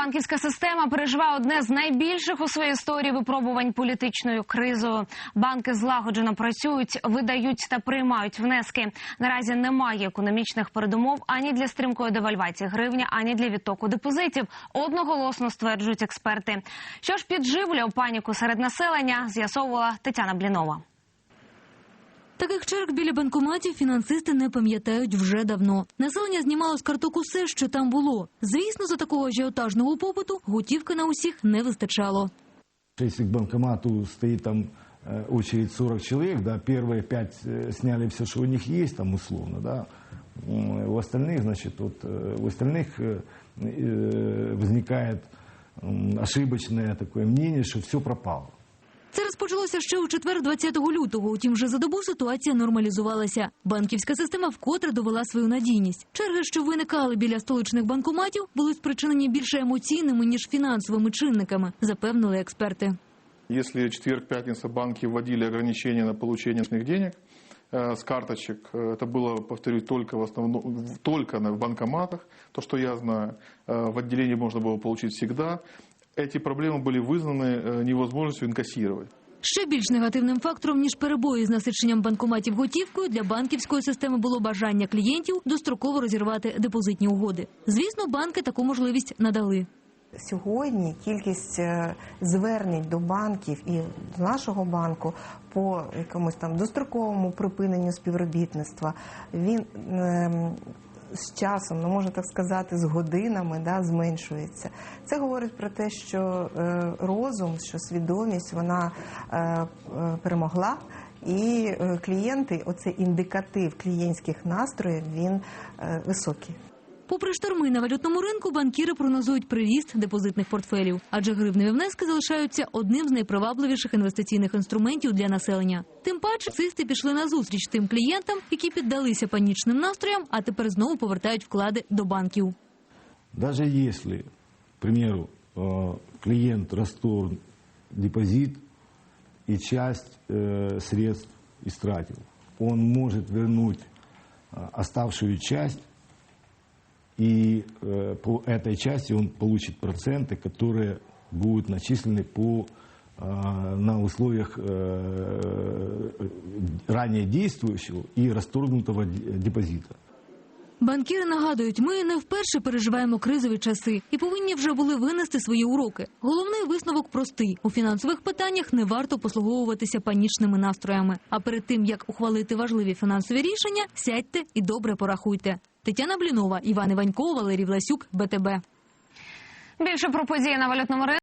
Банківська система переживає одне з найбільших у своїй історії випробувань політичною кризою. Банки злагоджено працюють, видають та приймають внески. Наразі немає економічних передумов ані для стрімкої девальвації гривні, ані для відтоку депозитів. Одноголосно стверджують експерти. Що ж підживлює паніку серед населення, з'ясовувала Тетяна Блінова. Таких черг біля банкоматів фінансисти не пам'ятають вже давно. Населення знімало з карток усе, що там було. Звісно, за такого ажіотажного попиту готівки на усіх не вистачало. Если к банкомату стоит там э, очередь 40 человек, да, первые пять э, сняли все, что у них есть, там условно, да, М, у остальных, значит, вот, э, у остальных э, э, возникает м, ошибочное такое мнение, что все пропало. Це розпочалося ще у четвер, 20 лютого. Утім, вже за добу ситуація нормалізувалася. Банківська система вкотре довела свою надійність. Черги, що виникали біля столичних банкоматів, були спричинені більше емоційними ніж фінансовими чинниками, запевнили експерти. Если четверг, пятница банки вводили ограничения на получение личных денег э, с карточек, э, это было, повторюсь, только в основном, в- только на- в банкоматах, то, что я знаю, Э, в отделении можно было получить всегда. Эти проблемы были вызваны э, невозможностью инкассировать. Ще більш негативним фактором ніж перебої з насиченням банкоматів готівкою для банківської системи було бажання клієнтів достроково розірвати депозитні угоди. Звісно, банки таку можливість надали. Сьогодні кількість е, звернень до банків і до нашого банку по якомусь там достроковому припиненню співробітництва він ем, з часом, ну можна так сказати, з годинами да, зменшується. Це говорить про те, що е, розум, що свідомість вона е, е, перемогла. І клієнти, оцей індикатив клієнтських настроїв, він високий. Попри шторми на валютному ринку, банкіри прогнозують приріст депозитних портфелів, адже гривневі внески залишаються одним з найпривабливіших інвестиційних інструментів для населення. Тим паче, цисти пішли на зустріч тим клієнтам, які піддалися панічним настроям, а тепер знову повертають вклади до банків. Даже если, к примеру, э, клиент расторг депозит и часть э, средств истратил, он может вернуть э, оставшую часть, и э, по этой части он получит проценты, которые будут начислены по, э, на условиях э, ранее действующего и расторгнутого де- депозита. Банкіри нагадують, ми не вперше переживаємо кризові часи і повинні вже були винести свої уроки. Головний висновок простий: у фінансових питаннях не варто послуговуватися панічними настроями. А перед тим як ухвалити важливі фінансові рішення, сядьте і добре порахуйте. Тетяна Блінова, Іван Іванько, Валерій Власюк, БТБ. Більше про події на валютному ринку.